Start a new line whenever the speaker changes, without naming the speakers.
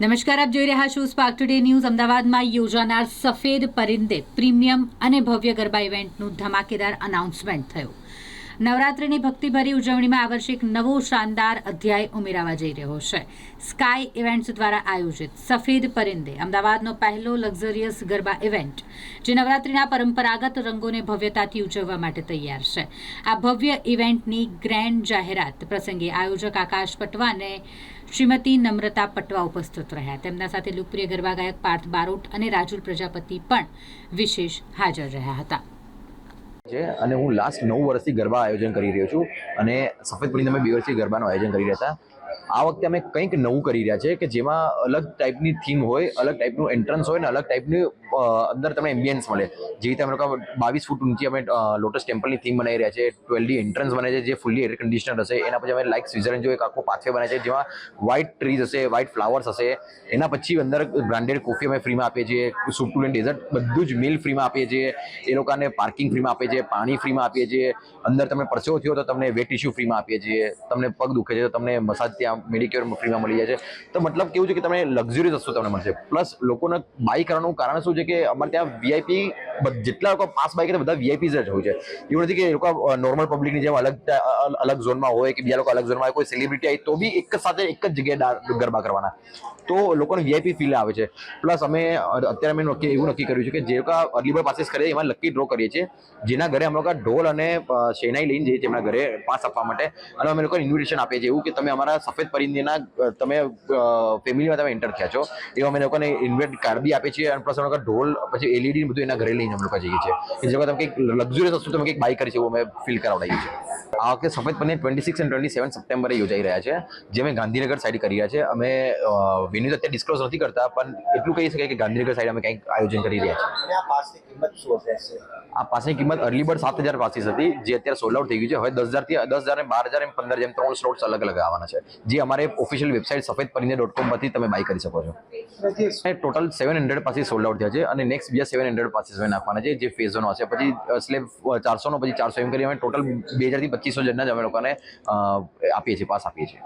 નમસ્કાર, આપ જોઈ રહ્યા છો સ્પાર્ક ટુડે ન્યૂઝ અમદાવાદમાં યોજાનાર સફેદ પરિંદે પ્રીમિયમ અને ભવ્ય ગરબા ઇવેન્ટનું ધમાકેદાર અનાઉન્સમેન્ટ થયું. નવરાત્રિની ભક્તિભરી ઉજવણીમાં આ વર્ષે એક નવો શાનદાર અધ્યાય ઉમેરાવા જઈ રહ્યો છે. સ્કાય ઇવેન્ટ્સ દ્વારા આયોજિત સફેદ પરિંદે, અમદાવાદનો પહેલો લક્ઝરિયસ ગરબા ઇવેન્ટ, જે નવરાત્રિના પરંપરાગત રંગોને ભવ્યતાથી ઉજવવા માટે તૈયાર છે. આ ભવ્ય ઇવેન્ટની ગ્રેન્ડ જાહેરાત પ્રસંગે આયોજક આકાશ પટવા અને શ્રીમતી નમ્રતા પટવા ઉપસ્થિત રહ્યા. તેમના સાથે લોકપ્રિય ગરબા ગાયક પાર્થ બારોટ અને રાજુલ પ્રજાપતિ પણ વિશેષ હાજર રહ્યા હતા.
છે અને હું લાસ્ટ નવ વર્ષથી ગરબા આયોજન કરી રહ્યો છું અને સફેદ પડીને અમે બે વર્ષથી ગરબાનું આયોજન કરી રહ્યા હતા. આ વખતે અમે કંઈક નવું કરી રહ્યા છે કે જેમાં અલગ ટાઈપની થીમ હોય, અલગ ટાઈપનું એન્ટ્રન્સ હોય ને અલગ ટાઈપની અંદર તમને એમ્બિયન્સ મળે. જે રીતે અમે લોકો બાવીસ ફૂટ ઊંચી અમે લોટસ ટેમ્પલની થીમ બનાવી રહ્યા છે ટ્વેલ્ડી એન્ટ્રન્સ બને છે, જે ફૂલ્લી એર કન્ડિશનર હશે, એના પછી અમે લાઈક સ્વિઝરલેન્ડ જો એક આખો પાથવે બને છે, જેમાં વ્હાઇટ ટ્રીઝ હશે વ્હાઇટ ફ્લાવર્સ હશે, એના પછી અંદર બ્રાન્ડેડ કોફી અમે ફ્રીમાં આપીએ છીએ સૂપ ટુ ડેઝર્ટ બધું જ મિલ ફ્રીમાં આપીએ છીએ, એ લોકોને પાર્કિંગ ફ્રીમાં આપીએ છીએ પાણી ફ્રીમાં આપીએ છીએ, અંદર તમને પરસેવો થયો તો તમને વેટ ઇશ્યુ ફ્રીમાં આપીએ છીએ, તમને પગ દુખે છે તો તમને મસાજ ત્યાં મેડિક્યોર ફ્રીમાં મળી જાય છે. તો મતલબ કેવું છે કે તમને લક્ઝરી વસ્તુ તમને મળશે. પ્લસ લોકોને બાય કરવાનું કારણ શું છે કે અમારે ત્યાં વીઆઈપી જેટલા લોકો પાસ બાય કરે, બધા વીઆઈપી જ હોય છે. એવું નથી કે એ લોકો નોર્મલ પબ્લિકની જેમ અલગ અલગ ઝોનમાં હોય કે બીજા લોકો અલગ ઝોનમાં હોય, કોઈ સેલિબ્રિટી આવી, તો બી એક સાથે એક જ જગ્યાએ ગરબા કરવાના. તો લોકોને વીઆઈપી ફીલ આવે છે. પ્લસ અમે અત્યારે અમે નક્કી, એવું નક્કી કર્યું છે કે જે લોકો અર્લી બર્ડ પાસીસ કરે, એમાં લકી ડ્રો કરીએ છીએ. જેના ઘરે અમે લોકો ઢોલ અને શેનાઈ લઈને જઈએ છીએ એમના ઘરે પાસ આપવા માટે. અને અમે લોકો ઇન્વિટેશન આપીએ છીએ. એવું કે તમે અમારા સફેદ પરિંદીના તમે ફેમિલીમાં તમે એન્ટર થયા છો, એવું અમે લોકોને ઇન્વેટ કાર્ડ બી આપીએ છીએ. અને પ્લસ અમે લોકો ઢોલ, પછી એલઈડી બધું એના ઘરે લઈને અમે લોકો જઈએ છીએ. જે તમે કંઈક લક્ઝુરિયસ વસ્તુ તમે કંઈક બાય કરી છે એવું અમે ફીલ કરાવડાવીએ છીએ. આ વખતે સફેદ paneer twenty six and twenty seven સપ્ટેમ્બરે યોજાઈ રહ્યા છે જે અમે ગાંધીનગર સાઈડ કરી રહ્યા છે. અમે વેન્યુ અત્યારે ડિસ્ક્લોઝ નથી કરતા પણ એટલું કહી શકાય કે ગાંધીનગર સાઈડ અમે કંઈક આયોજન કરી રહ્યા છીએ.
આ પાસની કિંમત શું હશે
આ પાસની કિંમત અર્લી બર્ડ સાત હજાર પાસીસ હતી જે અત્યારે સોલ્ડ આઉટ થઈ ગયું છે. હવે દસ હજારથી દસ હજાર ને બાર હજાર એમ પંદર જેમ ત્રણ સ્લોટ્સ અલગ અલગ આવવાના છે. જે અમારે ઓફિશિયલ વેબસાઇટ સફેદ પનીર ડોટ કોમમાંથી તમે બાય કરી શકો છો. ટોટલ સેવન હંડ્રેડ પાસે સોલ્ડ આઉટ થયા છે અને નેક્સ્ટ બીજા સેવન હંડ્રેડ પાસીસ નાખવાના છે, જે ફેઝ વન હશે પછી સ્લેબ ચારસોનો પછી ચારસો એમ કરી અમે ટોટલ બે હજારથી પચીસો જણના જ અમે લોકોને આપીએ છીએ, પાસ આપીએ છીએ.